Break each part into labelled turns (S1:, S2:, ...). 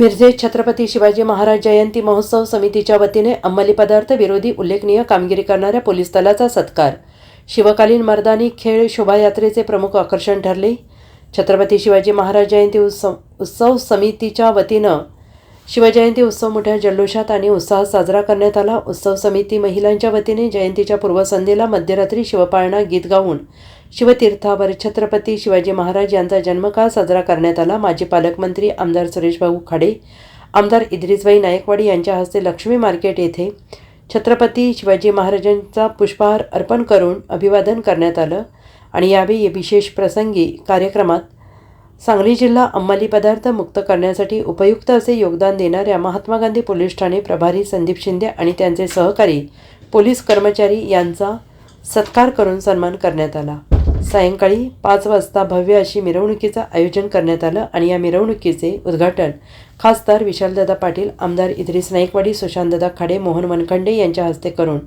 S1: मिरजे छत्रपती शिवाजी महाराज जयंती महोत्सव समितीच्या वतीने अंमली पदार्थ विरोधी उल्लेखनीय कामगिरी करणाऱ्या पोलीस दलाचा सत्कार. शिवकालीन मर्दानी खेळ शोभायात्रेचे प्रमुख आकर्षण ठरले. छत्रपती शिवाजी महाराज जयंती उत्सव उत्सव समितीच्या वतीनं शिवजयंती उत्सव मोठ्या जल्लोषात आणि उत्साहात साजरा करण्यात आला. उत्सव समिती महिलांच्या वतीने जयंतीच्या पूर्वसंध्येला मध्यरात्री शिवपाळणा गीत गाऊन शिवतीर्थावर छत्रपती शिवाजी महाराज यांचा जन्मकाळ साजरा करण्यात आला. माजी पालकमंत्री आमदार सुरेशभाऊ खाडे आमदार इद्रिसबाई नायकवाडी यांच्या हस्ते लक्ष्मी मार्केट येथे छत्रपती शिवाजी महाराजांचा पुष्पहार अर्पण करून अभिवादन करण्यात आलं आणि यावेळी विशेष प्रसंगी कार्यक्रमात सांगली जिल्हा अंमली पदार्थ मुक्त करण्यासाठी उपयुक्त असे योगदान देणाऱ्या महात्मा गांधी पोलीस ठाणे प्रभारी संदीप शिंदे आणि त्यांचे सहकारी पोलीस कर्मचारी यांचा सत्कार करून सन्मान करण्यात आला. सायंकाळी पाच वाजता भव्य अशी मिरवणुकीचं आयोजन करण्यात आलं आणि या मिरवणुकीचे उद्घाटन खासदार विशालदादा पाटील आमदार इद्रिस नाईकवाडी सुशांतदादा खाडे मोहन मनखंडे यांच्या हस्ते करून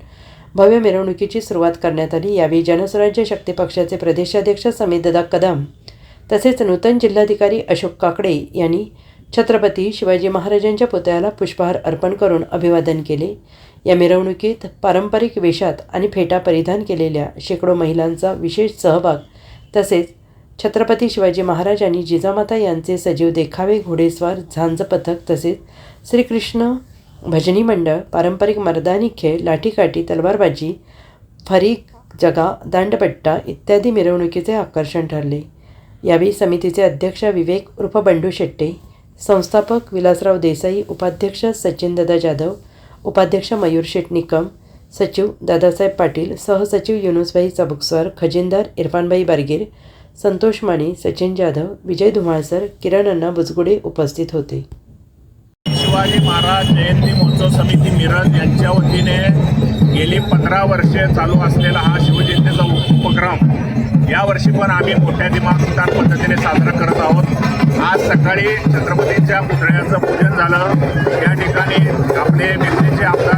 S1: भव्य मिरवणुकीची सुरुवात करण्यात आली. यावेळी जनस्वराज्य शक्ती पक्षाचे प्रदेशाध्यक्ष समीरदादा कदम तसेच नूतन जिल्हाधिकारी अशोक काकडे यांनी छत्रपती शिवाजी महाराजांच्या पुतळ्याला पुष्पहार अर्पण करून अभिवादन केले. या मिरवणुकीत पारंपरिक वेशात आणि फेटा परिधान केलेल्या शेकडो महिलांचा विशेष सहभाग तसेच छत्रपती शिवाजी महाराज आणि जिजामाता यांचे सजीव देखावे घोडेस्वार झांज पथक तसेच श्रीकृष्ण भजनी मंडळ पारंपरिक मर्दानी खेळ लाठीकाठी तलवारबाजी फरीक जगा दांडपट्टा इत्यादी मिरवणुकीचे आकर्षण ठरले. यावेळी समितीचे अध्यक्ष विवेक उर्फ बंडू शेट्टे संस्थापक विलासराव देसाई उपाध्यक्ष सचिनदादा जाधव उपाध्यक्ष मयूर शेट निकम सचिव दादासाहेब पाटील सहसचिव युनुसभाई चबुकस्वार खजिनदार इरफानभाई बारगीर संतोष माने सचिन जाधव विजय धुमाळसर किरण अण्णा बुजगुडे उपस्थित होते.
S2: शिवाजी महाराज जयंती महोत्सव समिती मिरज यांच्या वतीने गेली पंधरा वर्षे चालू असलेला हा शिवजयंतीचा उपक्रम यावर्षी पण आम्ही मोठ्या दिमागदार पद्धतीने साजरा करत आहोत. आज सकाळी छत्रपतीच्या पुतळ्याचं पूजन झालं. या ठिकाणी आपले मिरजेचे आमदार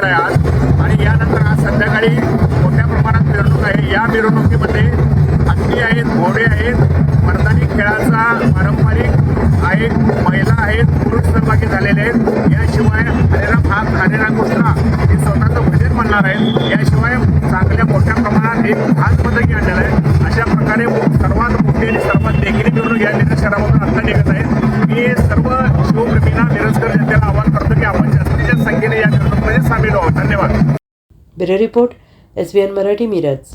S2: सत्कार आहे आज. आणि यानंतर आज संध्याकाळी मोठ्या प्रमाणात मिरवणूक आहे. या मिरवणुकीमध्ये हत्ती आहेत घोडे आहेत मर्दानी खेळाचा पारंपरिक आहे महिला आहेत पुरुष सहभागी झालेले आहेत. याशिवाय हरेराम हा हरेराम कृष्णा हे स्वतःचं भजन म्हणणार आहेत. याशिवाय चांगल्या मोठ्या प्रमाणात एक हात पदकी आणलेलं आहे. अशा प्रकारे सर्वात मोठी आणि सर्वात देखील मिळून या मिरज शहरामधून आता निघत आहे. मी सर्व शिवप्रेमींना मिरजकर जास्तीच्या धन्यवाद.
S1: Bureau report S B N Marathi Miraj.